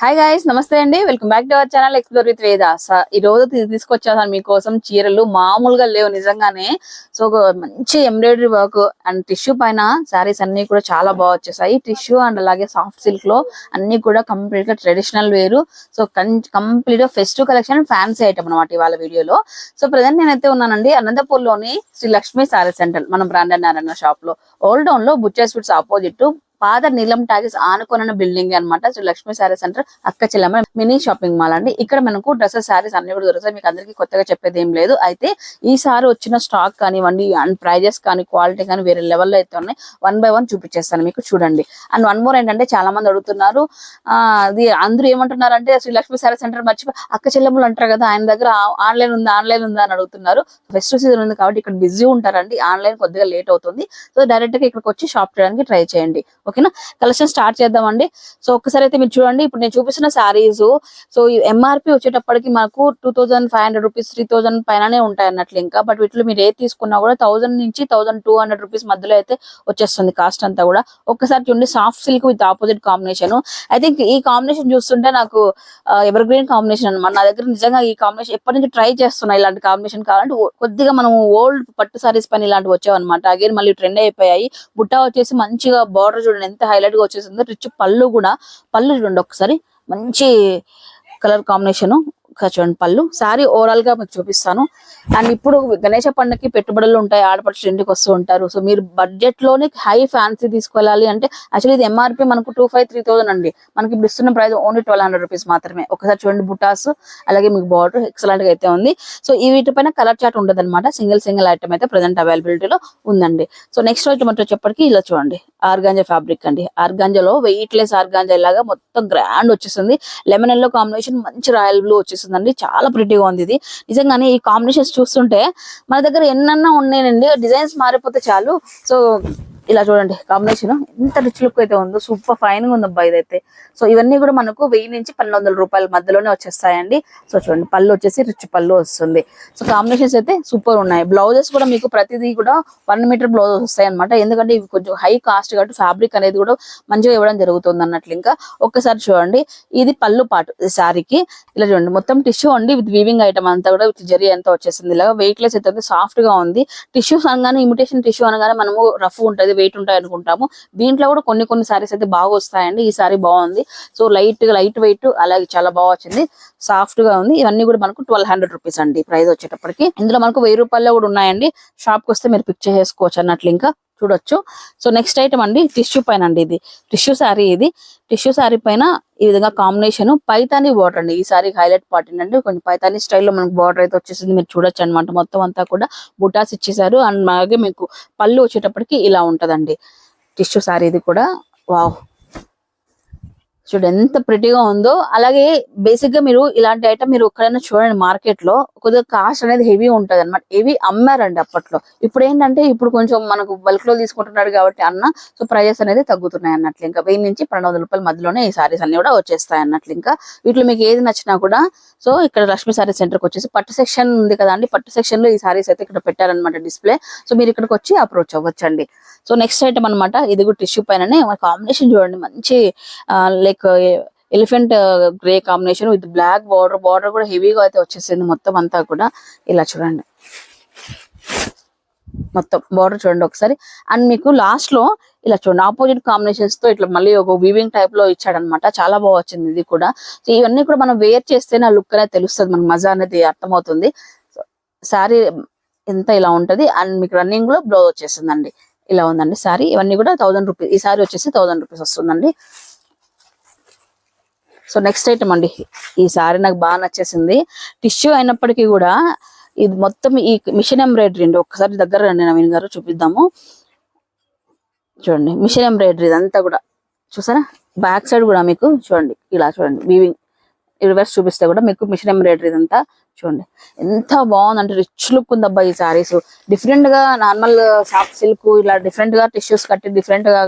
Hi guys నమస్తే అండి. Welcome back to our channel explore with Veda ఈ రోజు తీసుకొచ్చాను మీకోసం చీరలు. మామూలుగా లేవు నిజంగానే. సో మంచి ఎంబ్రాయిడరీ వర్క్ అండ్ టిష్యూ పైన శారీస్ అన్ని కూడా చాలా బాగా వచ్చేసాయి. టిష్యూ అండ్ అలాగే సాఫ్ట్ సిల్క్లో అన్ని కూడా కంప్లీట్గా ట్రెడిషనల్ వేరు సో కంప్లీట్గా ఫెస్టివ్ కలెక్షన్ ఫ్యాన్సీ ఐటమ్ అనమాట ఇవాళ వీడియోలో. సో ప్రజెంట్ నేనైతే ఉన్నానండి. అనంతపూర్లోని శ్రీ లక్ష్మీ శారీ సెంటర్ మన బ్రాండెడ్ నారాయణ షాప్లో. ఓల్డ్ టౌన్లో బుచ్చర్ స్వీట్స్ ఆపోజిట్ పాత నీలం టాకీస్ ఆనుకున్న బిల్డింగ్ అన్నమాట. శ్రీ లక్ష్మీ శారీ సెంటర్ అక్క చెల్లమ్మ మినీ షాపింగ్ మాల్ అండి. ఇక్కడ మనకు డ్రెస్సెస్ శారీస్ అన్ని కూడా దొరుకుతాయి. మీకు అందరికీ కొత్తగా చెప్పేది ఏం లేదు. అయితే ఈసారి వచ్చిన స్టాక్ కానివ్వండి అండ్ ప్రైజెస్ కానీ క్వాలిటీ కానీ వేరే లెవెల్లో అయితే ఉన్నాయి. వన్ బై వన్ చూపించేస్తాను మీకు చూడండి. అండ్ వన్ మోర్ ఏంటంటే చాలా మంది అడుగుతున్నారు ఆ, అది అందరూ ఏమంటున్నారంటే శ్రీ లక్ష్మీ శారీ సెంటర్ మర్చిపోయి అక్క చెల్లెమ్మలు అంటారు కదా ఆయన దగ్గర ఆన్లైన్ ఉందా ఆన్లైన్ ఉందా అని అడుగుతున్నారు. ఫెస్ట్ సీజన్ ఉంది కాబట్టి ఇక్కడ బిజీ ఉంటారండి. ఆన్లైన్ కొద్దిగా లేట్ అవుతుంది. సో డైరెక్ట్గా ఇక్కడికి వచ్చి షాప్ చేయడానికి ట్రై చేయండి. ఓకేనా? కలెక్షన్ స్టార్ట్ చేద్దామండి. సో ఒక్కసారి అయితే మీరు చూడండి. ఇప్పుడు నేను చూపిస్తున్న శారీస్ సో ఈ ఎంఆర్పి వచ్చేటప్పటికి మనకు two thousand five hundred rupees three thousand పైననే ఉంటాయి అన్నట్లు ఇంకా. బట్ వీటిలో మీరు ఏది తీసుకున్నా కూడా థౌసండ్ నుంచి థౌసండ్ టూ హండ్రెడ్ రూపీస్ మధ్యలో అయితే వచ్చేస్తుంది కాస్ట్ అంతా కూడా. ఒక్కసారి చూడండి soft silk with opposite combination I think ఈ కాంబినేషన్ చూస్తుంటే నాకు ఎవర్ గ్రీన్ కాంబినేషన్ అనమాట నా దగ్గర నిజంగా ఈ కాంబినేషన్ ఎప్పటి నుంచి ట్రై చేస్తున్నా ఇలాంటి కాంబినేషన్ కావాలంటే కొద్దిగా మనం ఓల్డ్ పట్టు సారీస్ పైన ఇలాంటివి వచ్చావన్నమాట. అగైన్ మళ్ళీ ట్రెండ్ అయిపోయాయి. బుట్ట వచ్చేసి మంచిగా బార్డర్ చూడండి. ఎంత హైలైట్గా వచ్చేసిందో. రిచ్ పళ్ళు కూడా పళ్ళు చూడండి ఒకసారి. మంచి కలర్ కాంబినేషన్ చూడండి పళ్ళు. సారీ ఓవరాల్గా మీకు చూపిస్తాను. అండ్ ఇప్పుడు గణేష పండుగకి పెట్టుబడులు ఉంటాయి. ఆడపడుచు ఇంటికి వస్తూ ఉంటారు. సో మీరు బడ్జెట్లోనే హై ఫ్యాన్సీ తీసుకెళ్ళాలి అంటే యాక్చువల్లీ ఇది ఎంఆర్పి మనకు టూ ఫైవ్ త్రీ థౌసండ్ అండి. మనకి ఇప్పుడు ఇస్తున్న price only twelve hundred rupees మాత్రమే. ఒకసారి చూడండి బుటాస్. అలాగే మీకు బార్డర్ ఎక్సలెంట్గా అయితే ఉంది. సో ఈ వీటిపైన కలర్ చాట్ ఉండదు అనమాట సింగిల్ సింగిల్ ఐటమ్ అయితే ప్రజెంట్ అవైలబిలిటీలో ఉందండి. సో నెక్స్ట్ ఐటమ్ వచ్చేప్పటికి ఇలా చూడండి. ఆర్గాంజా ఫ్యాబ్రిక్ అండి. ఆర్గాంజాలో వెయిట్ లెస్ ఆర్గాంజా లాగా మొత్తం గ్రాండ్ వచ్చేసింది. లెమన్ ఎల్లో కాంబినేషన్ మంచి రాయల్ బ్లూ వస్తుందండి చాలా ప్రిటీగా ఉంది ఇది. నిజంగానే ఈ కాంబినేషన్స్ చూస్తుంటే మన దగ్గర ఎన్నన్నా ఉన్నాయండి. డిజైన్స్ మారిపోతే చాలు. సో ఇలా చూడండి కాంబినేషన్ ఎంత రిచ్ లుక్ అయితే ఉందో సూపర్ ఫైన్గా ఉంది అబ్బా ఇదైతే. సో ఇవన్నీ కూడా మనకు వెయ్యి నుంచి పన్నెండు వందల రూపాయల మధ్యలోనే వచ్చేస్తాయండి. సో చూడండి పళ్ళు వచ్చేసి రిచ్ పళ్ళు వస్తుంది. సో కాంబినేషన్స్ అయితే సూపర్ ఉన్నాయి. బ్లౌజెస్ కూడా మీకు ప్రతిదీ కూడా వన్ మీటర్ బ్లౌజెస్ వస్తాయి అనమాట ఎందుకంటే ఇవి కొంచెం హై కాస్ట్ కాబట్టి ఫ్యాబ్రిక్ అనేది కూడా మంచిగా ఇవ్వడం జరుగుతుంది అన్నట్లు ఇంకా. ఒక్కసారి చూడండి ఇది పళ్ళు పాటు శారీకి ఇలా చూడండి మొత్తం టిష్యూ అండి విత్ వీవింగ్ ఐటమ్ అంతా కూడా విత్ జరీ అంతా వచ్చేసింది. ఇలా వెయిట్ లెస్ అయితే సాఫ్ట్గా ఉంది. టిష్యూస్ అనగానే ఇమిటేషన్ టిష్యూ అనగానే మనము రఫ్ ఉంటది వెయిట్ ఉంటాయి అనుకుంటాము. దీంట్లో కూడా కొన్ని కొన్ని సారీస్ అయితే బాగా వస్తాయండి. ఈ సారీ బాగుంది. సో లైట్ లైట్ వెయిట్ అలాగే చాలా బాగా వచ్చింది. సాఫ్ట్గా ఉంది. ఇవన్నీ కూడా మనకు ట్వెల్వ్ హండ్రెడ్ రూపీస్ అండి. ప్రైస్ వచ్చేటప్పటికి. ఇందులో మనకు వెయ్యి రూపాయల్లో కూడా ఉన్నాయండి. షాప్కి వస్తే మీరు పిక్ చేసుకోవచ్చు అన్నట్లు ఇంకా. చూడొచ్చు. సో నెక్స్ట్ ఐటమ్ అండి టిష్యూ పైన అండి ఇది. టిష్యూ శారీ ఇది. టిష్యూ శారీ పైన ఈ విధంగా కాంబినేషన్ పైతాని బార్డర్ అండి. ఈ సారీ హైలైట్ పార్ట్ ఏంటంటే కొంచెం పైతాని స్టైల్లో మనకు బార్డర్ అయితే వచ్చేసింది. మీరు చూడొచ్చు అనమాట మొత్తం అంతా కూడా బుటాస్ ఇచ్చేసారు అండ్ అలాగే మీకు పళ్ళు వచ్చేటప్పటికి ఇలా ఉంటదండి. టిష్యూ శారీ ఇది కూడా. వావ్ చూడు ఎంత ప్రిటీగా ఉందో. అలాగే బేసిక్గా మీరు ఇలాంటి ఐటమ్ మీరు ఎక్కడైనా చూడండి మార్కెట్లో కొద్దిగా కాస్ట్ అనేది హెవీ ఉంటది అనమాట హెవీ అమ్మారండి అప్పట్లో. ఇప్పుడు ఏంటంటే ఇప్పుడు కొంచెం మనకు బల్క్లో తీసుకుంటున్నాడు కాబట్టి అన్న సో ప్రైజెస్ అనేది తగ్గుతున్నాయి అన్నట్లు. ఇంకా వెయ్యి నుంచి పన్నెండు వందల రూపాయల మధ్యలోనే ఈ సారీస్ అన్ని కూడా వచ్చేస్తాయి అన్నట్లు. ఇంకా వీటిలో మీకు ఏది నచ్చినా కూడా సో ఇక్కడ లక్ష్మీ సారీ సెంటర్కి వచ్చేసి పట్టు సెక్షన్ ఉంది కదా అండి. పట్టు సెక్షన్లో ఈ సారీస్ అయితే ఇక్కడ పెట్టారనమాట డిస్ప్లే సో మీరు ఇక్కడికి వచ్చి అప్రోచ్ అవ్వచ్చండి. సో నెక్స్ట్ ఐటమ్ అన్నమాట ఇది కూడా టిష్యూ పైననే. కాంబినేషన్ చూడండి. మంచి like elephant grey combination with black border border కూడా హెవీగా అయితే వచ్చేసింది మొత్తం అంతా కూడా. ఇలా చూడండి. మొత్తం బార్డర్ చూడండి ఒకసారి. అండ్ మీకు లాస్ట్లో ఇలా చూడండి ఆపోజిట్ కాంబినేషన్స్తో ఇట్లా మళ్ళీ ఒక వీవింగ్ టైప్లో ఇచ్చాడనమాట. చాలా బాగా వచ్చింది ఇది కూడా. సో ఇవన్నీ కూడా మనం వేర్ చేస్తే నా లుక్ అనేది తెలుస్తుంది. మనకు మజా అనేది అర్థమవుతుంది. శారీ ఎంత ఇలా ఉంటది. అండ్ మీకు రన్నింగ్లో బ్లౌజ్ వచ్చేసిందండి. ఇలా ఉందండి శారీ ఇవన్నీ కూడా థౌసండ్ రూపీస్ ఈ శారీ వచ్చేసి థౌసండ్ రూపీస్ వస్తుందండి. సో నెక్స్ట్ ఐటమ్ అండి. ఈ సారీ నాకు బాగా నచ్చేసింది. టిష్యూ అయినప్పటికీ కూడా ఇది మొత్తం ఈ మిషన్ ఎంబ్రాయిడరీ అండి. ఒక్కసారి దగ్గర రండి నవీన్ గారు చూపిద్దాము. చూడండి మిషన్ ఎంబ్రాయిడరీ ఇదంతా కూడా. చూసారా? బ్యాక్ సైడ్ కూడా మీకు చూడండి ఇలా చూడండి. వీవింగ్ రివర్స్ చూపిస్తే కూడా మీకు మిషన్ ఎంబ్రాయిడరీ ఇదంతా చూడండి. ఎంత బాగుందంటే రిచ్ లుక్ ఉందబ్బా ఈ సారీస్ డిఫరెంట్గా నార్మల్ సాఫ్ట్ సిల్క్ ఇలా డిఫరెంట్గా టిష్యూస్ కట్టి డిఫరెంట్గా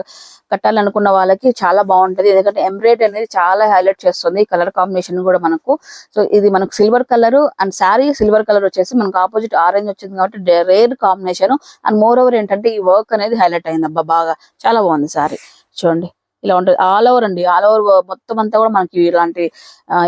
కట్టాలనుకున్న వాళ్ళకి చాలా బాగుంటది. ఎందుకంటే ఎంబ్రాయిడరీ అనేది చాలా హైలైట్ చేస్తుంది కలర్ కాంబినేషన్ కూడా మనకు. సో ఇది మనకు silver colour and sari silver colour వచ్చేసి మనకు ఆపోజిట్ ఆరెంజ్ వచ్చింది కాబట్టి rare combination and more over ఏంటంటే ఈ వర్క్ అనేది హైలైట్ అయింది. అబ్బా బాగా. చాలా బాగుంది శారీ చూడండి. ఇలా ఉంటుంది. ఆల్ ఓవర్ అండి. ఆల్ ఓవర్ మొత్తం అంతా కూడా మనకి ఇలాంటి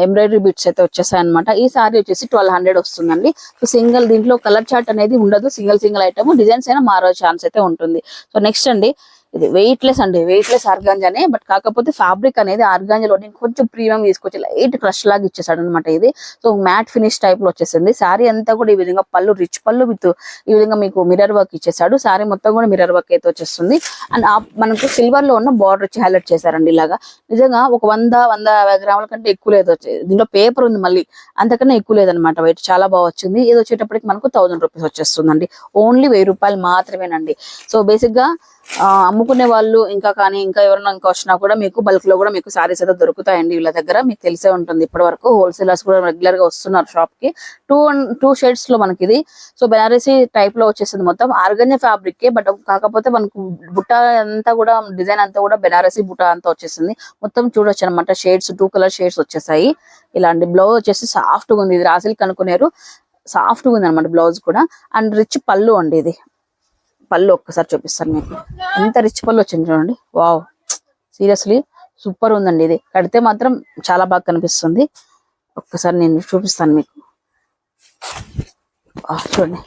ఎంబ్రాయిడరీ బిట్స్ అయితే వచ్చేసాయి అనమాట ఈ సారీ వచ్చేసి ట్వెల్వ్ హండ్రెడ్ వస్తుందండి. సో సింగిల్ దీంట్లో కలర్ చార్ట్ అనేది ఉండదు. సింగిల్ సింగిల్ ఐటమ్ డిజైన్స్ అయినా మారే ఛాన్స్ అయితే ఉంటుంది. సో నెక్స్ట్ అండి. ఇది వెయిట్ లెస్ అండి. వెయిట్ లెస్ ఆర్గాంజానే బట్ కాకపోతే ఫ్యాబ్రిక్ అనేది ఆర్గాంజాలో కొంచెం ప్రీమియం తీసుకొచ్చి లైట్ క్రష్ లాగా ఇచ్చేసాడు అనమాట ఇది. సో మ్యాట్ ఫినిష్ టైప్లో వచ్చేసింది. శారీ అంతా కూడా ఈ విధంగా పళ్ళు రిచ్ పళ్ళు విత్ ఈ విధంగా మీకు మిర్రర్ వర్క్ ఇచ్చేసాడు. శారీ మొత్తం కూడా మిర్రర్ వర్క్ అయితే వచ్చేస్తుంది. అండ్ మనకు సిల్వర్లో ఉన్న బార్డర్ వచ్చి హైలైట్ చేశారండి ఇలాగా. నిజంగా ఒక వంద వంద గ్రాముల కంటే ఎక్కువ లేదు. దీంట్లో పేపర్ ఉంది మళ్ళీ. అంతకన్నా ఎక్కువ లేదనమాట వెయిట్ చాలా బాగా వచ్చింది. ఇది వచ్చేటప్పటికి మనకు థౌసండ్ రూపీస్ వచ్చేస్తుందండి. ఓన్లీ వెయ్యి రూపాయలు మాత్రమేనండి. సో బేసిక్గా అమ్ముకునే వాళ్ళు ఇంకా కానీ ఇంకా ఎవరైనా ఇంకా వచ్చినా కూడా మీకు బల్క్లో కూడా మీకు సారీస్ అయితే దొరుకుతాయండి వీళ్ళ దగ్గర. మీకు తెలిసే ఉంటుంది ఇప్పటి వరకు హోల్సేలర్స్ కూడా రెగ్యులర్గా వస్తున్నారు షాప్కి. టూ టూ షేడ్స్లో మనకి ఇది సో బెనారసీ టైప్లో వచ్చేసింది మొత్తం. ఆర్గన్య ఫ్యాబ్రిక్ బట్ కాకపోతే మనకు బుట్ట అంతా కూడా డిజైన్ అంతా కూడా బెనారసీ బుట్ట అంతా వచ్చేసింది. మొత్తం చూడొచ్చు అనమాట షేడ్స్ టూ కలర్ షేడ్స్ వచ్చేసాయి. ఇలాంటి బ్లౌజ్ వచ్చేసి సాఫ్ట్గా ఉంది. ఇది రాసిల్ కనుక్కునేరు. సాఫ్ట్గా ఉంది అనమాట బ్లౌజ్ కూడా. అండ్ రిచ్ పళ్ళు అండి ఇది. పళ్ళు ఒక్కసారి చూపిస్తాను మీకు. ఎంత రిచ్ పళ్ళు వచ్చింది చూడండి. వావ్ సీరియస్లీ సూపర్ ఉందండి ఇది. కడితే మాత్రం చాలా బాగా కనిపిస్తుంది. ఒక్కసారి నేను చూపిస్తాను మీకు. చూడండి.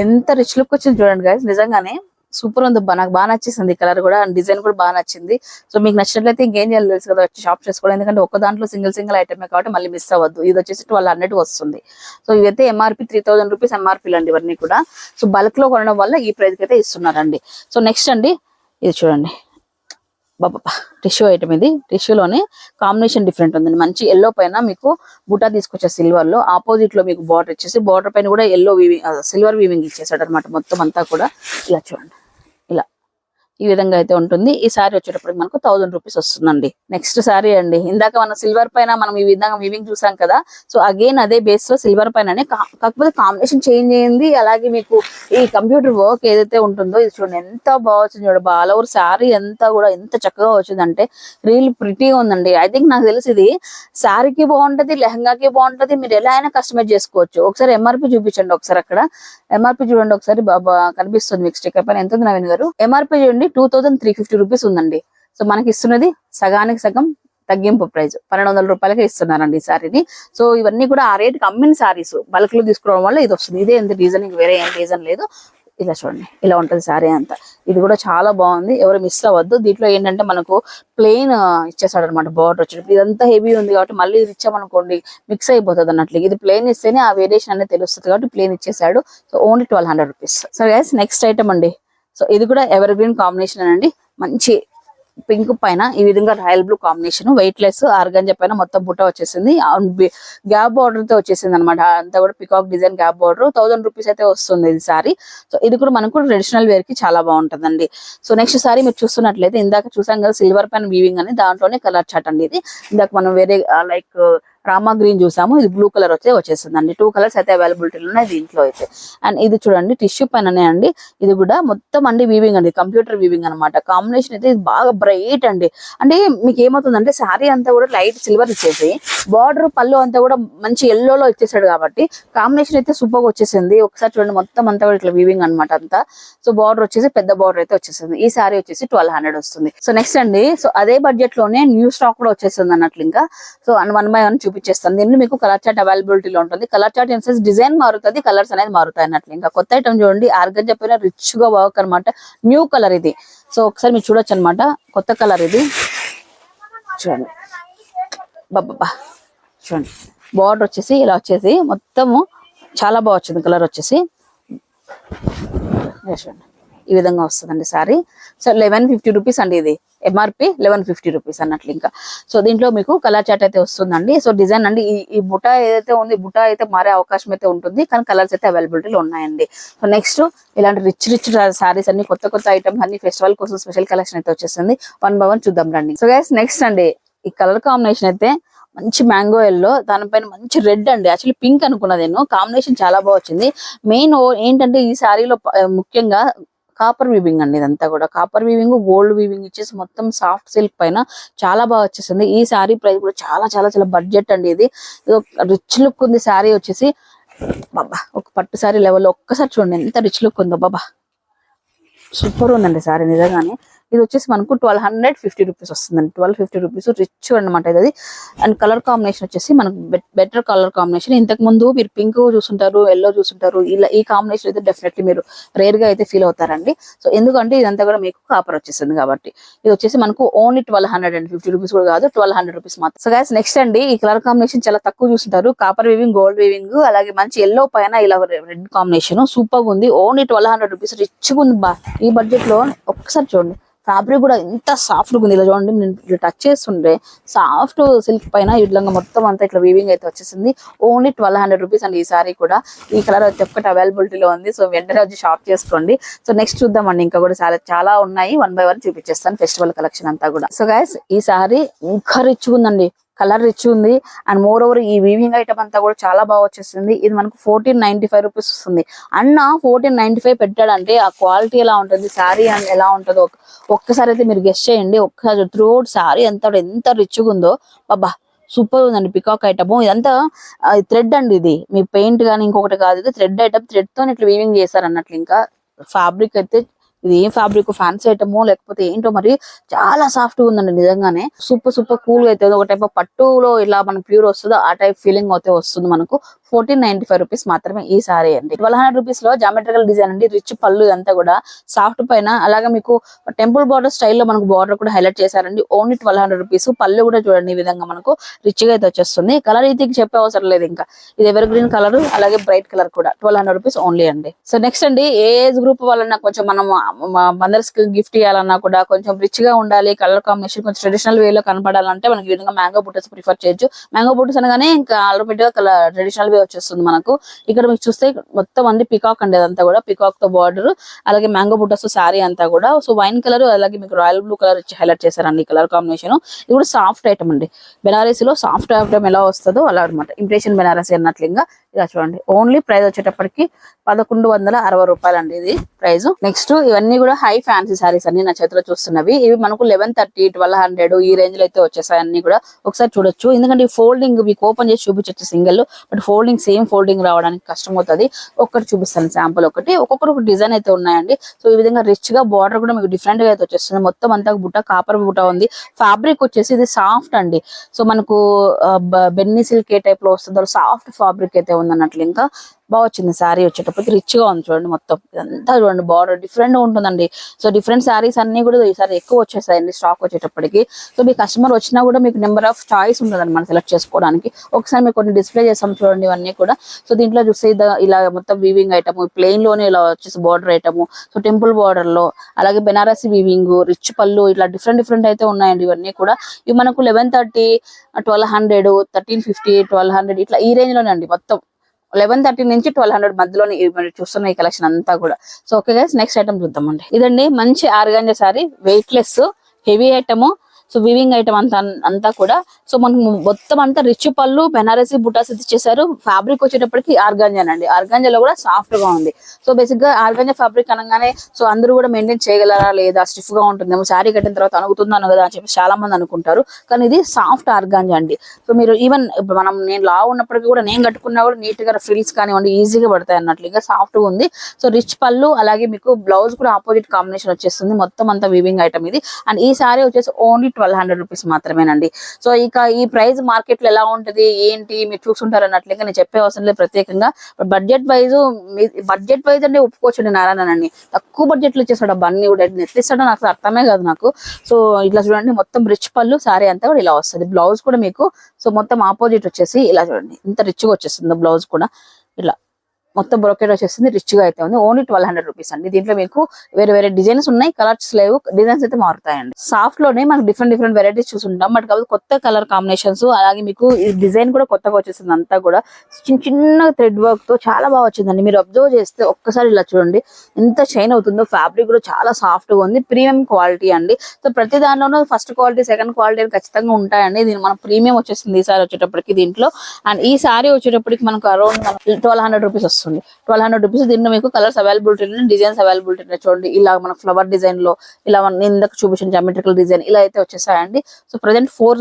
ఎంత రిచ్ లుక్ వచ్చింది చూడండి గాయస్ నిజంగానే సూపర్ ఉంది. నాకు బాగా నచ్చేసింది. కలర్ కూడా డిజైన్ కూడా బాగా నచ్చింది. సో మీకు నచ్చినట్లయితే ఇంకేం చేయాలి తెలుసు కదా వచ్చి షాప్ చేసుకోవడం. ఎందుకంటే ఒక దాంట్లో సింగిల్ సింగిల్ ఐటమే కాబట్టి మళ్ళీ మిస్ అవ్వద్దు. ఇది వచ్చేసి ట్వెల్వ్ హండ్రెడ్ వస్తుంది. సో ఇవైతే ఎంఆర్పి త్రీ థౌసండ్ రూపీస్ ఎంఆర్పీలు అండి ఇవన్నీ కూడా. సో బల్క్లో కొనడం వల్ల ఈ ప్రైస్కి అయితే ఇస్తున్నారండి. సో నెక్స్ట్ అండి ఇది చూడండి. బాబా టిష్యూ ఐటమ్ ఇది. టిష్యూలోనే కాంబినేషన్ డిఫరెంట్ ఉందండి. మంచి ఎల్లో పైన మీకు బుటా తీసుకొచ్చే సిల్వర్లో ఆపోజిట్లో మీకు బార్డర్ వచ్చేసి బార్డర్ పైన కూడా ఎల్లో వీవింగ్ సిల్వర్ వీవింగ్ ఇచ్చేసాడు అనమాట మొత్తం అంతా కూడా. ఇలా చూడండి. ఈ విధంగా అయితే ఉంటుంది. ఈ సారీ వచ్చేటప్పుడు మనకు థౌసండ్ రూపీస్ వస్తుందండి. నెక్స్ట్ సారీ అండి. ఇందాక మనం సిల్వర్ పైన మనం ఈ విధంగా వీవింగ్ చూసాం కదా. సో అగైన్ అదే బేస్లో సిల్వర్ పైననే కా- కాకపోతే కాంబినేషన్ చేంజ్ అయింది. అలాగే మీకు ఈ కంప్యూటర్ వర్క్ ఏదైతే ఉంటుందో ఇది చూడండి ఎంత బాగా వచ్చింది చూడండి. ఆల్ ఓవర్ శారీ ఎంత కూడా ఎంత చక్కగా వచ్చిందంటే రియల్ ప్రిటీగా ఉందండి. ఐ థింక్ నాకు తెలిసి ఇది శారీకి బాగుంటది లెహంగాకి బాగుంటది. మీరు ఎలా అయినా కస్టమైజ్ చేసుకోవచ్చు. ఒకసారి ఎంఆర్పి చూపించండి ఒకసారి అక్కడ. ఎంఆర్పి చూడండి ఒకసారి. బాబా కనిపిస్తుంది మీకు స్టిక్కర్ పైన. ఎంత ఉంది నవీన్ గారు? ఎంఆర్పి చూడండి. Two thousand three fifty rupees ఉందండి. సో మనకి ఇస్తున్నది సగానికి సగం తగ్గింపు ప్రైస్. పన్నెండు వందల రూపాయలకి ఇస్తున్నారండి ఈ సారీని సో ఇవన్నీ కూడా ఆ రేట్కి అమ్మిన సారీస్ బల్క్లో తీసుకోవడం వల్ల ఇది వస్తుంది. ఇదే ఎంత రీజన్ వేరే ఏం రీజన్ లేదు. ఇలా చూడండి. ఇలా ఉంటుంది సారీ అంతా. ఇది కూడా చాలా బాగుంది. ఎవరు మిస్ అవ్వద్దు. దీంట్లో ఏంటంటే మనకు ప్లెయిన్ ఇచ్చేసాడు అనమాట బార్డర్ వచ్చేటప్పుడు. ఇదంతా హెవీ ఉంది కాబట్టి మళ్ళీ ఇది ఇచ్చామనుకోండి మిక్స్ అయిపోతుంది అన్నట్లు ఇది ప్లెయిన్ ఇస్తేనే ఆ వేరియేషన్ అనేది తెలుస్తుంది కాబట్టి ప్లెయిన్ ఇచ్చేసాడు. So only twelve hundred rupees so guys next item అండి. సో ఇది కూడా ఎవర్ గ్రీన్ కాంబినేషన్ అండి. మంచి పింక్ పైన ఈ విధంగా royal blue combination weightless organza పైన మొత్తం బుట్ట వచ్చేసింది. గ్యాప్ బార్డర్తో వచ్చేసింది అనమాట అంతా కూడా peacock design gap border thousand rupees అయితే వస్తుంది ఇది సారీ సో ఇది కూడా మనకు ట్రెడిషనల్ వేర్కి చాలా బాగుంటుందండి. సో నెక్స్ట్ సారీ మీరు చూస్తున్నట్లయితే ఇందాక చూసాం కదా సిల్వర్ పైన వీవింగ్ అని దాంట్లోనే కలర్ చాట్ అండి ఇది. ఇందాక మనం వేరే లైక్ రామా గ్రీన్ చూసాము. ఇది బ్లూ కలర్ వచ్చే వచ్చేస్తుందండి టూ కలర్స్ అయితే అవైలబిలిటీ ఉన్నాయి దీంట్లో అయితే. అండ్ ఇది చూడండి టిష్యూ పైననే అండి. ఇది కూడా మొత్తం అండి వీవింగ్ అండి. కంప్యూటర్ వీవింగ్ అన్నమాట. కాంబినేషన్ అయితే ఇది బాగా బ్రైట్ అండి. అంటే మీకు ఏమవుతుందంటే శారీ అంతా కూడా లైట్ సిల్వర్ ఇచ్చేసి బార్డర్ పళ్ళు అంతా కూడా మంచి ఎల్లోలో లో ఇచ్చేసాడు కాబట్టి కాంబినేషన్ అయితే సూపర్ వచ్చేసింది. ఒకసారి చూడండి మొత్తం అంతా కూడా ఇట్లా వీవింగ్ అన్నమాట అంతా. సో బార్డర్ వచ్చేసి పెద్ద బార్డర్ అయితే వచ్చేసింది. ఈ శారీ వచ్చేసి ట్వెల్వ్ హండ్రెడ్ వస్తుంది. సో నెక్స్ట్ అండి. సో అదే బడ్జెట్లోనే న్యూ స్టాక్ కూడా వచ్చేసింది అన్నట్లు ఇంకా. సో వన్ బై వన్ చూపించేస్తాను. దీన్ని మీకు కలర్ చార్ట్ అవైలబిలిటీలో ఉంటుంది. కలర్ చార్ట్ ఇన్ డిజైన్ మారుతుంది కలర్స్ అనేది మారుతాయి అన్నట్లు. ఇంకా కొత్త ఐటమ్ చూడండి ఆర్గన్ చెప్పిన రిచ్గా వర్క్ అనమాట న్యూ కలర్ ఇది. సో ఒకసారి మీరు చూడొచ్చు అనమాట కొత్త కలర్ ఇది. చూడండి. బాబా చూడండి. బార్డర్ వచ్చేసి ఇలా వచ్చేసి మొత్తము చాలా బాగా వచ్చింది. కలర్ వచ్చేసి. చూడండి. ఈ విధంగా వస్తుందండి sari. So eleven fifty rupees అండి ఇది. ఎంఆర్పి లెవెన్ ఫిఫ్టీ రూపీస్ అన్నట్లు ఇంకా. సో దీంట్లో మీకు కలర్ చాట్ అయితే వస్తుందండి. సో డిజైన్ అండి ఈ బుట్ట ఏదైతే ఉంది బుట్ట అయితే మారే అవకాశం అయితే ఉంటుంది. కానీ కలర్స్ అయితే అవైలబిలిటీలో ఉన్నాయండి. సో నెక్స్ట్ ఇలాంటి రిచ్ రిచ్ సారీస్ అన్ని కొత్త కొత్త ఐటమ్స్ అన్ని ఫెస్టివల్ కోసం స్పెషల్ కలెక్షన్ అయితే వచ్చేసింది. వన్ బై వన్ చూద్దాం రండి. సో గైస్ నెక్స్ట్ అండి. ఈ కలర్ కాంబినేషన్ అయితే మంచి మ్యాంగో ఎల్లో దానిపైన మంచి రెడ్ అండి. యాక్చువల్లీ పింక్ అనుకున్నా నేను. కాంబినేషన్ చాలా బాగా వచ్చింది. మెయిన్ ఏంటంటే ఈ శారీలో ముఖ్యంగా కాపర్ వీవింగ్ అండి ఇదంతా కూడా. కాపర్ వీవింగ్ గోల్డ్ వీవింగ్ ఇచ్చేసి మొత్తం సాఫ్ట్ సిల్క్ పైన చాలా బాగా వచ్చేసింది. ఈ శారీ ప్రైస్ కూడా చాలా చాలా చాలా బడ్జెట్ అండి ఇది. రిచ్ లుక్ ఉంది శారీ వచ్చేసి. బాబా ఒక పట్టు శారీ లెవెల్లో ఒక్కసారి చూడండి ఎంత రిచ్ లుక్ ఉందో బాబా. సూపర్ ఉందండి సారీ నిజంగానే. ఇది వచ్చేసి మనకు ట్వెల్వ్ హండ్రెడ్ ఫిఫ్టీ రూపీస్ వస్తుందండి. ట్వెల్వ్ ఫిఫ్టీ రూపీస్ రిచ్ అనమాట ఇది. అండ్ కలర్ కాంబినేషన్ వచ్చేసి మనకు బెటర్ కలర్ కాంబినేషన్. ఇంతకు ముందు మీరు పింక్ చూసుంటారు ఎల్లో చూసుంటారు ఇలా ఈ కాంబినేషన్ అయితే డెఫినెట్లీ మీరు రేర్గా అయితే ఫీల్ అవుతారండి. సో ఎందుకంటే ఇదంతా కూడా మీకు కాపర్ వచ్చేసింది కాబట్టి. ఇది వచ్చేసి మనకు only twelve hundred and fifty rupees కూడా కాదు ట్వెల్వ్ హండ్రెడ్ రూపీస్ మాత్రం. సో గైస్ నెక్స్ట్ అండి ఈ కలర్ కాంబినేషన్ చాలా తక్కువ చూసుంటారు. కాపర్ వీవింగ్ గోల్డ్ వీవింగ్ అలాగే మంచి ఎల్లో పైన ఇలా రెడ్ కాంబినేషన్ సూపర్గా ఉంది. Only twelve hundred rupees rich ఉంది బా. ఈ బడ్జెట్లో ఒక్కసారి చూడండి. ఫ్యాబ్రిక్ కూడా ఎంత సాఫ్ట్గా ఉంది. ఇలా చూడండి నేను ఇట్లా టచ్ చేస్తుంటే సాఫ్ట్ సిల్క్ పైన ఇట్లా మొత్తం అంతా ఇట్లా వీవింగ్ అయితే వచ్చేసింది. ఓన్లీ ట్వెల్వ్ హండ్రెడ్ రూపీస్ అండి ఈ సారీ కూడా. ఈ కలర్ వచ్చి ఒక్కటి అవైలబిలిటీలో ఉంది. సో వెంటనే వచ్చి షాప్ చేసుకోండి. సో నెక్స్ట్ చూద్దామండి. ఇంకా కూడా చాలా చాలా ఉన్నాయి. వన్ బై వన్ చూపించేస్తాను. ఫెస్టివల్ కలెక్షన్ అంతా కూడా. సో గైస్ ఈ సారీ ఇంకా రిచ్ ఉందండి. కలర్ రిచ్ ఉంది. అండ్ మోర్ ఓవర్ ఈ వీవింగ్ ఐటమ్ అంతా కూడా చాలా బాగా వచ్చేసింది ఇది మనకు ఫోర్టీన్ నైన్టీ ఫైవ్ రూపీస్ వస్తుంది. అన్న ఫోర్టీన్ నైన్టీ ఫైవ్ పెట్టాడంటే ఆ క్వాలిటీ ఎలా ఉంటుంది? శారీ ఎలా ఉంటుందో ఒక్కసారి అయితే మీరు గెస్ట్ చేయండి. ఒక్కసారి త్రూఅవుట్ శారీ ఎంత ఎంత రిచ్గా ఉందో. బాబా సూపర్ ఉందండి పికాక్ ఐటమ్ ఇదంతా థ్రెడ్ అండి ఇది. మీ పెయింట్ కానీ ఇంకొకటి కాదు. ఇది థ్రెడ్ ఐటమ్ థ్రెడ్తో ఇట్లా వీవింగ్ చేశారు అన్నట్లు ఇంకా. ఫ్యాబ్రిక్ అయితే ఇది ఏం ఫ్యాబ్రిక్ ఫ్యాన్సీ ఐటమో లేకపోతే ఏంటో మరి చాలా సాఫ్ట్గా ఉందండి నిజంగానే. సూపర్ సూపర్ కూల్గా అయితే ఒక టైప్ ఆఫ్ పట్టులో ఇలా మనకు ప్యూర్ వస్తుందో ఆ టైప్ ఫీలింగ్ అయితే వస్తుంది మనకు. ఫోర్టీన్ నైన్టీ ఫైవ్ రూపీస్ మాత్రమే ఈ సారీ అండి. ట్వెల్వ్ హండ్రెడ్ రూపీస్లో జామెట్రికల్ డిజైన్ అండి. రిచ్ పళ్ళు అంతా కూడా సాఫ్ట్ పైన. అలాగే మీకు టెంపుల్ బార్డర్ స్టైల్లో మనకు బార్డర్ కూడా హైలైట్ చేశారండి. ఓన్లీ ట్వెల్వ్ హండ్రెడ్ రూపీస్ పళ్ళు కూడా చూడండి ఈ విధంగా మనకు రిచ్గా అయితే వచ్చేస్తుంది. కలర్ ఇది చెప్పే అవసరం లేదు ఇంకా. ఇది ఎవర్ గ్రీన్ కలర్ అలాగే బ్రైట్ కలర్ కూడా. ట్వెల్వ్ హండ్రెడ్ రూపీస్ ఓన్లీ అండి. సో నెక్స్ట్ అండి ఏ ఏజ్ గ్రూప్ వాళ్ళన్నా కొంచెం మనం మదర్స్కి గిఫ్ట్ ఇవ్వాలన్నా కూడా కొంచెం రిచ్గా ఉండాలి. కలర్ కాంబినేషన్ కొంచెం ట్రెడిషనల్ వే లో కనపడాలంటే మనకి ఈ విధంగా మ్యాంగో బుట్టస్ ప్రిఫర్ చేయొచ్చు. మ్యాంగో బుట్టస్ అనగానే ఇంకా ఆల్రెడీ కలర్ ట్రెడిషనల్ వే వచ్చేస్తుంది మనకు. ఇక్కడ మీకు చూస్తే మొత్తం అండి పికాక్ అండి అదంతా కూడా. పికాక్తో బార్డర్ అలాగే మ్యాంగో బుట్టస్ శారీ అంతా కూడా. సో వైన్ కలర్ అలాగే మీకు రాయల్ బ్లూ కలర్ ఇచ్చి హైలైట్ చేశారండి ఈ కలర్ కాంబినేషన్. ఇది కూడా సాఫ్ట్ ఐటమ్ అండి. బెనారస్లో సాఫ్ట్ ఐటమ్ ఎలా వస్తుందో అలా అనమాట ఇంప్రెషన్ బెనారసీ అన్నట్లు ఇంకా ఇలా చూడండి. ఓన్లీ ప్రైస్ వచ్చేటప్పటికి పదకొండు వందల అరవై రూపాయలు అండి ఇది ప్రైస్ నెక్స్ట్ ఇవన్నీ కూడా హై ఫ్యాన్సీ సారీస్ అన్ని నా చేతిలో చూస్తున్నవి. ఇవి మనకు లెవెన్ థర్టీ ట్వెల్వ్ హండ్రెడ్ ఈ రేంజ్లో అయితే వచ్చేసాయి అన్ని కూడా. ఒకసారి చూడొచ్చు. ఎందుకంటే ఈ ఫోల్డింగ్ మీకు ఓపెన్ చేసి చూపించచ్చు single. But folding same folding రావడానికి కష్టం అవుతుంది. ఒక్కటి చూపిస్తాను శాంపుల్ ఒకటి. ఒక్కొక్కరు ఒక డిజైన్ అయితే ఉన్నాయండి. సో ఈ విధంగా రిచ్గా బార్డర్ కూడా మీకు డిఫరెంట్గా అయితే వచ్చేస్తుంది. మొత్తం అంతా బుట్ట కాపర్ బుట్ట ఉంది. ఫ్యాబ్రిక్ వచ్చేసి ఇది సాఫ్ట్ అండి. సో మనకు బెన్నీ సిల్క్ ఏ టైప్లో వస్తుందో సాఫ్ట్ ఫ్యాబ్రిక్ అయితే ఉంది అన్నట్లు ఇంకా బాగా వచ్చింది శారీ వచ్చేటప్పటికి రిచ్గా ఉంది చూడండి మొత్తం. ఇదంతా చూడండి బార్డర్ డిఫరెంట్గా ఉంటుందండి. సో డిఫరెంట్ శారీస్ అన్ని కూడా ఈసారి ఎక్కువ వచ్చేసాయండి స్టాక్ వచ్చేటప్పటికి. సో మీ కస్టమర్ వచ్చినా కూడా మీకు నెంబర్ ఆఫ్ చాయిస్ ఉంటుంది మనం సెలెక్ట్ చేసుకోవడానికి. ఒకసారి మీకు కొన్ని డిస్ప్లే చేస్తాం చూడండి ఇవన్నీ కూడా. సో దీంట్లో చూస్తే ఇలా మొత్తం వీవింగ్ ఐటమ్ ప్లెయిన్లోనే ఇలా వచ్చేసి బార్డర్ ఐటమ్ సో టెంపుల్ బార్డర్లో అలాగే బెనారసి వీవింగ్ రిచ్ పళ్ళు ఇట్లా డిఫరెంట్ డిఫరెంట్ అయితే ఉన్నాయండి ఇవన్నీ కూడా. ఇవి మనకు eleven thirty twelve hundred thirteen fifty twelve hundred ఇట్లా ఈ రేంజ్లోనే అండి మొత్తం. లెవెన్ థర్టీ నుంచి ట్వెల్వ్ హండ్రెడ్ మధ్యలోనే ఈ మీరు చూస్తున్న ఈ కలెక్షన్ అంతా కూడా. So okay guys next item చూద్దామండి. ఇదండి మంచి organza sari weightless heavy item so weaving item అంతా అంతా కూడా. సో మనకు మొత్తం అంతా రిచ్ పళ్ళు బెనారసి బుటాస్ చేశారు. ఫ్యాబ్రిక్ వచ్చేటప్పటికి ఆర్గాంజానండి ఆర్గాంజాలో కూడా సాఫ్ట్గా ఉంది. సో బేసిక్గా ఆర్గాంజా ఫ్యాబ్రిక్ అనగానే సో అందరూ కూడా మెయింటైన్ చేయగలరా లేదా? స్టిఫ్గా ఉంటుందేమో. శారీ కట్టిన తర్వాత అనుగుతుందా కదా అని చెప్పి చాలా మంది అనుకుంటారు. కానీ ఇది సాఫ్ట్ ఆర్గాంజా అండి. సో మీరు ఈవెన్ మనం నేను లా ఉన్నప్పటికీ కూడా నేను కట్టుకున్నా కూడా నీట్గా ఫ్రిల్స్ కానివ్వండి ఈజీగా పడతాయి అన్నట్లు. ఇంకా సాఫ్ట్గా ఉంది. సో రిచ్ పళ్ళు అలాగే మీకు బ్లౌజ్ కూడా ఆపోజిట్ కాంబినేషన్ వచ్చేస్తుంది. మొత్తం అంతా వీవింగ్ ఐటమ్ ఇది. అండ్ ఈ సారీ వచ్చేసి ఓన్లీ ట్వెల్వ్ హండ్రెడ్ రూపీస్ మాత్రమేనండి. సో ఇక ఈ ప్రైస్ మార్కెట్లో ఎలా ఉంటది? ఏంటి? మీరు చూసుంటారు అన్నట్లుగా నేను చెప్పే అవసరం లేదు ప్రత్యేకంగా. బడ్జెట్ వైజ్ బడ్జెట్ వైజ్ అంటే ఒప్పుకోవచ్చండి నారాయణని తక్కువ బడ్జెట్లో ఇచ్చేసాడు బన్నీ కూడా. నాకు అర్థమే కాదు నాకు. సో ఇట్లా చూడండి మొత్తం రిచ్ పళ్ళు సారీ అంతా కూడా ఇలా వస్తుంది. బ్లౌజ్ కూడా మీకు సో మొత్తం ఆపోజిట్ వచ్చేసి ఇలా చూడండి. ఇంత రిచ్గా వచ్చేస్తుంది బ్లౌజ్ కూడా. ఇలా. మొత్తం బ్రోకెట్ వచ్చేసింది రిచ్గా అయితే ఉంది. ఓన్లీ ట్వెల్వ్ హండ్రెడ్ రూపీస్ అండి. దీంట్లో మీకు వేరే వేరే డిజైన్స్ ఉన్నాయి కలర్స్ లేవు డిజైన్స్ అయితే మారుతాయండి. సాఫ్ట్లోనే మనకు డిఫరెంట్ డిఫరెంట్ వెరైటీస్ చూసుంటాం. బట్ కాబట్టి కొత్త కలర్ కాంబినేషన్స్ అలాగే మీకు ఈ డిజైన్ కూడా కొత్తగా వచ్చేసింది అంతా కూడా. చిన్న చిన్న థ్రెడ్ వర్క్తో చాలా బాగా వచ్చిందండి. మీరు అబ్జర్వ్ చేస్తే ఒక్కసారి ఇలా చూడండి. ఎంత షైన్ అవుతుందో ఫ్యాబ్రిక్ కూడా చాలా సాఫ్ట్గా ఉంది. ప్రీమియం క్వాలిటీ అండి. సో ప్రతి దానిలోనూ ఫస్ట్ క్వాలిటీ సెకండ్ క్వాలిటీ అని ఖచ్చితంగా ఉంటాయండి. దీని మన ప్రీమియం వచ్చేసింది ఈ సారీ వచ్చేటప్పటికి దీంట్లో. అండ్ ఈ సారీ వచ్చేటప్పటికి మనకు అరౌండ్ ట్వెల్వ్ హండ్రెడ్ రూపీస్ వస్తుంది. వస్తుంది. ట్వెల్వ్ హండ్రెడ్ రూపీస్ దీంట్లో మీకు కలర్స్ అవైలబిలిటీ ఉన్నాయి డిజైన్స్ అవైలబిలిటీ ఉన్నాయి చూడండి ఇలా మన ఫ్లవర్ డిజైన్లో ఇలా మనం ఇందాక చూపించిన జామెట్రికల్ డిజైన్ ఇలా అయితే వచ్చేసాయండి. సో ప్రజెంట్ ఫోర్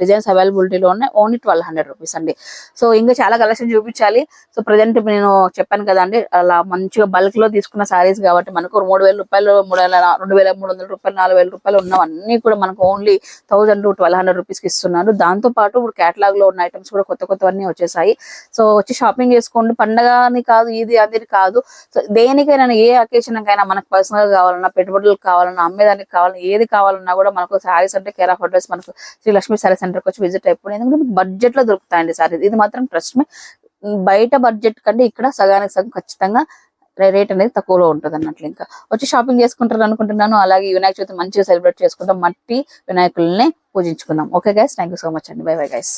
డిజైన్స్ అవైలబిలిటీలో ఉన్నాయి ఓన్లీ ట్వెల్వ్ హండ్రెడ్ రూపీస్ అండి. సో ఇంకా చాలా కలెక్షన్ చూపించాలి. సో ప్రజెంట్ నేను చెప్పాను కదండి అలా మంచిగా బల్క్లో తీసుకున్న సారీస్ కాబట్టి మనకు మూడు వేల రూపాయలు మూడు వేల రెండు వేల మూడు వందల రూపాయలు నాలుగు వేల రూపాయలు ఉన్నవన్నీ కూడా మనకు ఓన్లీ థౌసండ్ ట్వెల్వ్ హండ్రెడ్ రూపీస్కి ఇస్తున్నారు దాంతో పాటు ఇప్పుడు కేటలాగ్లో ఉన్న ఐటమ్స్ కూడా కొత్త కొత్తవన్నీ వచ్చేసాయి. సో వచ్చి షాపింగ్ చేసుకోండి. పండగని కాదు ఇది అది కాదు. సో దేనికైనా ఏ అకేషన్ కైనా మనకు పర్సనల్ కావాలన్నా పెట్టుబడులు కావాలన్నా అమ్మేదానికి కావాలన్నా ఏది కావాలన్నా కూడా మనకు సారీస్ అంటే కేర్ ఆఫ్ అడ్రస్ మనకు శ్రీ లక్ష్మీ సారీ సెంటర్కి వచ్చి విజిట్ అయిపోయింది ఎందుకంటే బడ్జెట్లో దొరుకుతాయండి సారీస్ ఇది మాత్రం ట్రస్ట్ మీ బయట బడ్జెట్ కంటే ఇక్కడ సగానికి సగం ఖచ్చితంగా రేట్ అనేది తక్కువలో ఉంటుంది అన్నట్లు ఇంకా. వచ్చి షాపింగ్ చేసుకుంటారు అనుకుంటున్నాను అలాగే వినాయక చవితి మంచిగా సెలబ్రేట్ చేసుకుంటాం మట్టి వినాయకుల్ని పూజించుకుందాం. Okay guys thank you so much అండి. Bye bye guys